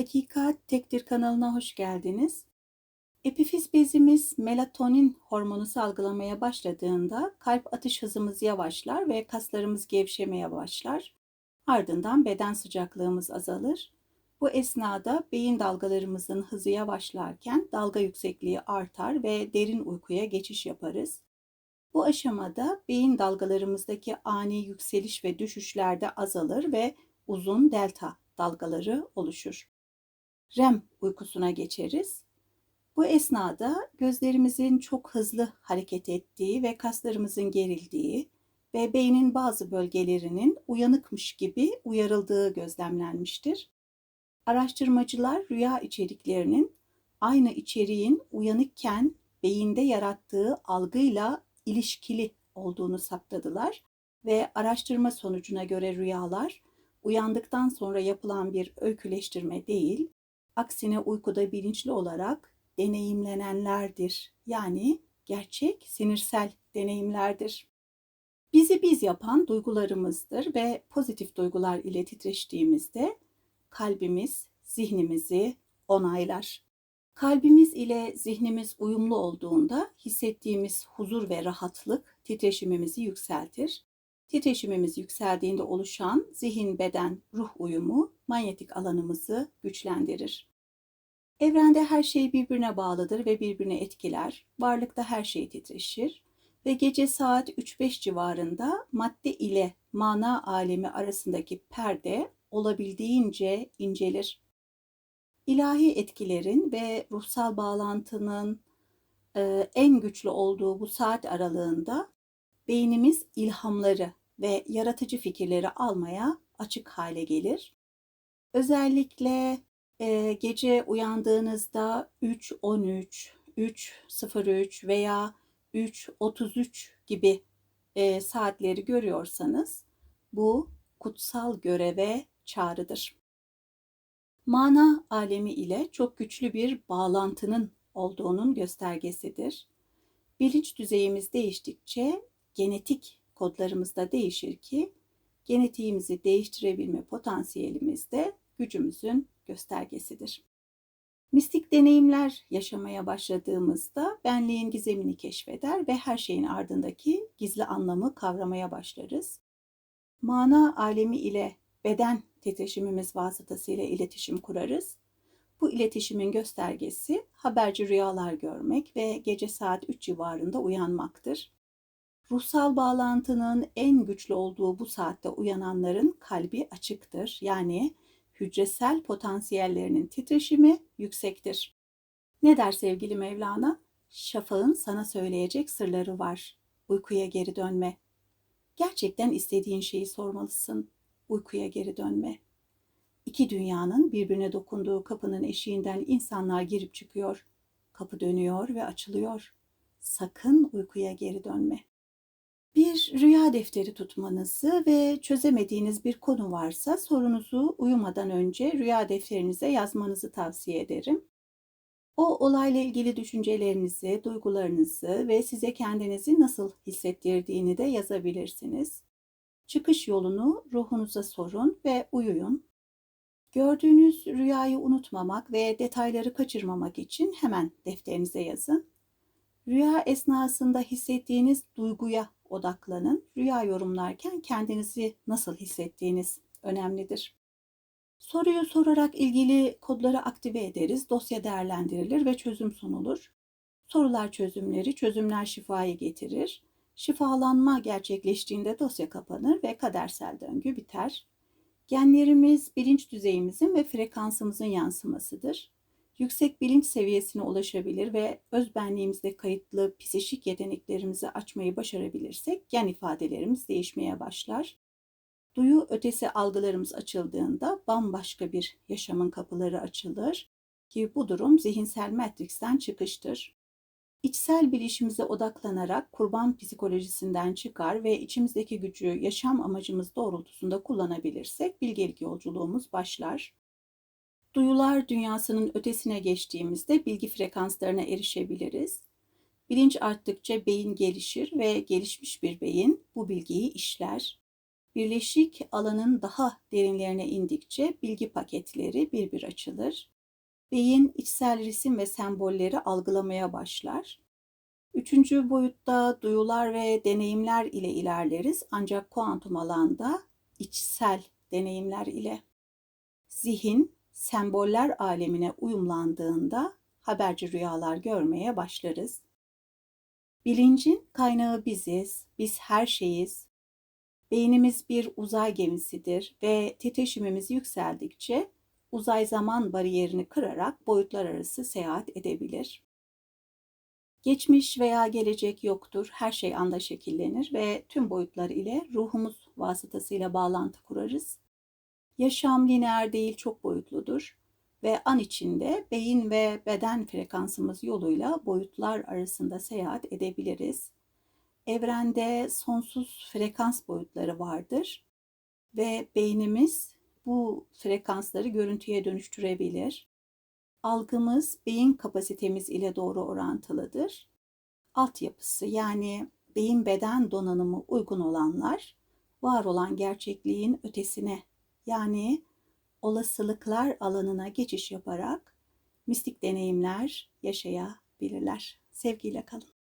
Hakikat Tektir kanalına hoş geldiniz. Epifiz bezimiz melatonin hormonu salgılamaya başladığında kalp atış hızımız yavaşlar ve kaslarımız gevşemeye başlar. Ardından beden sıcaklığımız azalır. Bu esnada beyin dalgalarımızın hızı yavaşlarken dalga yüksekliği artar ve derin uykuya geçiş yaparız. Bu aşamada beyin dalgalarımızdaki ani yükseliş ve düşüşlerde azalır ve uzun delta dalgaları oluşur. REM uykusuna geçeriz. Bu esnada gözlerimizin çok hızlı hareket ettiği ve kaslarımızın gerildiği ve beynin bazı bölgelerinin uyanıkmış gibi uyarıldığı gözlemlenmiştir. Araştırmacılar rüya içeriklerinin aynı içeriğin uyanıkken beyinde yarattığı algıyla ilişkili olduğunu saptadılar ve araştırma sonucuna göre rüyalar uyandıktan sonra yapılan bir öyküleştirme değil, aksine uykuda bilinçli olarak deneyimlenenlerdir. Yani gerçek sinirsel deneyimlerdir. Bizi biz yapan duygularımızdır ve pozitif duygular ile titreştiğimizde kalbimiz zihnimizi onaylar. Kalbimiz ile zihnimiz uyumlu olduğunda hissettiğimiz huzur ve rahatlık titreşimimizi yükseltir. Titreşimimiz yükseldiğinde oluşan zihin, beden, ruh uyumu manyetik alanımızı güçlendirir. Evrende her şey birbirine bağlıdır ve birbirine etkiler. Varlıkta her şey titreşir ve gece saat 3-5 civarında madde ile mana alemi arasındaki perde olabildiğince incelir. İlahi etkilerin ve ruhsal bağlantının e, en güçlü olduğu bu saat aralığında beynimiz ilhamları ve yaratıcı fikirleri almaya açık hale gelir. Özellikle e, gece uyandığınızda 3.13, 3.03 veya 3.33 gibi e, saatleri görüyorsanız bu kutsal göreve çağrıdır. Mana alemi ile çok güçlü bir bağlantının olduğunun göstergesidir. Bilinç düzeyimiz değiştikçe genetik kodlarımız da değişir ki genetiğimizi değiştirebilme potansiyelimiz de gücümüzün göstergesidir. Mistik deneyimler yaşamaya başladığımızda benliğin gizemini keşfeder ve her şeyin ardındaki gizli anlamı kavramaya başlarız. Mana alemi ile beden titreşimimiz vasıtasıyla iletişim kurarız. Bu iletişimin göstergesi haberci rüyalar görmek ve gece saat 3 civarında uyanmaktır. Ruhsal bağlantının en güçlü olduğu bu saatte uyananların kalbi açıktır. Yani hücresel potansiyellerinin titreşimi yüksektir. Ne der sevgili Mevlana? Şafağın sana söyleyecek sırları var. Uykuya geri dönme. Gerçekten istediğin şeyi sormalısın. Uykuya geri dönme. İki dünyanın birbirine dokunduğu kapının eşiğinden insanlar girip çıkıyor. Kapı dönüyor ve açılıyor. Sakın uykuya geri dönme. Rüya defteri tutmanızı ve çözemediğiniz bir konu varsa sorunuzu uyumadan önce rüya defterinize yazmanızı tavsiye ederim. O olayla ilgili düşüncelerinizi, duygularınızı ve size kendinizi nasıl hissettirdiğini de yazabilirsiniz. Çıkış yolunu ruhunuza sorun ve uyuyun. Gördüğünüz rüyayı unutmamak ve detayları kaçırmamak için hemen defterinize yazın. Rüya esnasında hissettiğiniz duyguya odaklanın. Rüya yorumlarken kendinizi nasıl hissettiğiniz önemlidir. Soruyu sorarak ilgili kodları aktive ederiz, dosya değerlendirilir ve çözüm sunulur. Sorular çözümleri, çözümler şifayı getirir. Şifalanma gerçekleştiğinde dosya kapanır ve kadersel döngü biter. Genlerimiz bilinç düzeyimizin ve frekansımızın yansımasıdır yüksek bilinç seviyesine ulaşabilir ve özbenliğimizde kayıtlı psişik yeteneklerimizi açmayı başarabilirsek gen ifadelerimiz değişmeye başlar. Duyu ötesi algılarımız açıldığında bambaşka bir yaşamın kapıları açılır ki bu durum zihinsel matrixten çıkıştır. İçsel bilişimize odaklanarak kurban psikolojisinden çıkar ve içimizdeki gücü yaşam amacımız doğrultusunda kullanabilirsek bilgelik yolculuğumuz başlar. Duyular dünyasının ötesine geçtiğimizde bilgi frekanslarına erişebiliriz. Bilinç arttıkça beyin gelişir ve gelişmiş bir beyin bu bilgiyi işler. Birleşik alanın daha derinlerine indikçe bilgi paketleri bir bir açılır. Beyin içsel resim ve sembolleri algılamaya başlar. Üçüncü boyutta duyular ve deneyimler ile ilerleriz ancak kuantum alanda içsel deneyimler ile. Zihin semboller alemine uyumlandığında haberci rüyalar görmeye başlarız. Bilincin kaynağı biziz, biz her şeyiz. Beynimiz bir uzay gemisidir ve titreşimimiz yükseldikçe uzay zaman bariyerini kırarak boyutlar arası seyahat edebilir. Geçmiş veya gelecek yoktur. Her şey anda şekillenir ve tüm boyutlar ile ruhumuz vasıtasıyla bağlantı kurarız. Yaşam lineer değil, çok boyutludur ve an içinde beyin ve beden frekansımız yoluyla boyutlar arasında seyahat edebiliriz. Evrende sonsuz frekans boyutları vardır ve beynimiz bu frekansları görüntüye dönüştürebilir. Algımız beyin kapasitemiz ile doğru orantılıdır. Altyapısı yani beyin beden donanımı uygun olanlar var olan gerçekliğin ötesine yani olasılıklar alanına geçiş yaparak mistik deneyimler yaşayabilirler. Sevgiyle kalın.